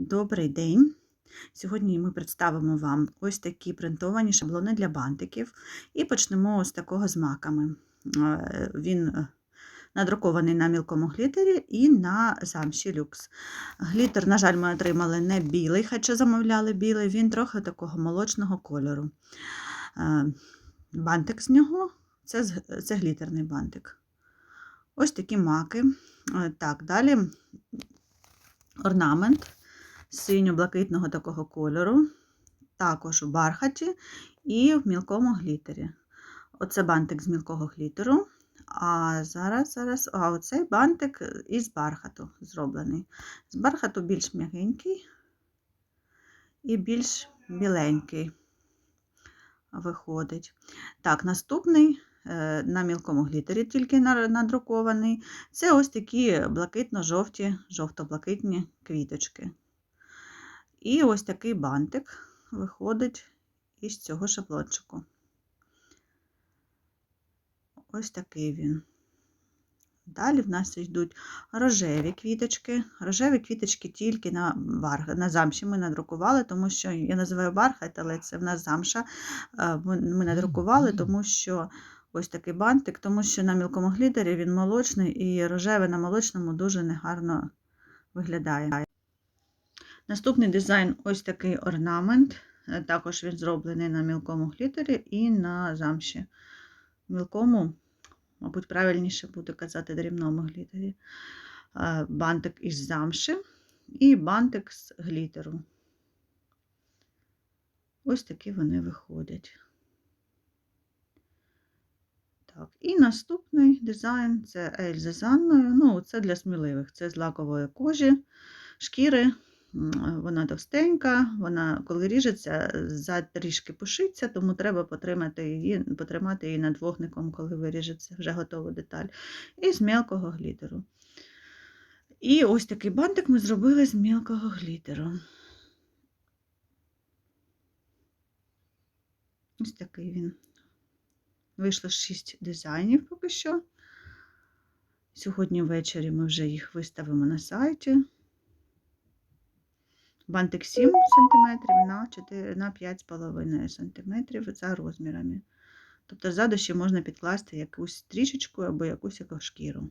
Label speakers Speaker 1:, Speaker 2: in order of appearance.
Speaker 1: Добрий день! Сьогодні ми представимо вам ось такі принтовані шаблони для бантиків і почнемо з такого з маками. Е, Він е, надрукований на мілкому глітері і на замші люкс. Глітер, на жаль, ми отримали не білий, хоча замовляли білий, він трохи такого молочного кольору. Е, Бантик з нього це, це глітерний бантик. Ось такі маки. Так, далі орнамент синьо-блакитного такого кольору, також у бархаті і в мілкому глітері. Оце бантик з мілкого глітеру. А зараз, зараз, а оцей бантик із бархату зроблений. З бархату більш м'ягенький і більш біленький виходить. Так, наступний е, на мілкому глітері тільки надрукований. Це ось такі блакитно-жовті, жовто-блакитні квіточки. І ось такий бантик виходить із цього шаблончику. Ось такий він. Далі в нас йдуть рожеві квіточки. Рожеві квіточки тільки на барх... на замші ми надрукували, тому що я називаю бархат, але це в нас замша. Ми надрукували, тому що ось такий бантик, тому що на мілкому глітері він молочний і рожевий на молочному дуже негарно виглядає. Наступний дизайн ось такий орнамент. Е, Також він зроблений на мілкому глітері і на замші. Мілкому, мабуть, правильніше буде казати дрібному глітері. Е, Бантик із замші і бантик з глітеру. Ось такі вони виходять. Так, і наступний дизайн це Ельза з Анною. Ну, це для сміливих. Це з лакової кожі, шкіри. М, Вона товстенька, вона, коли ріжеться, зад трішки пушиться, тому треба потримати її, потримати її над коли виріжеться вже готова деталь. І з мелкого глітеру. І ось такий бантик ми зробили з мелкого глітеру. Ось такий він. Вийшло 6 дизайнів поки що. Сьогодні ввечері ми вже їх виставимо на сайті. Бантик 7 см на 4, на 5,5 см за розмірами. Тобто ззаду ще можна підкласти якусь стрічечку або якусь шкіру.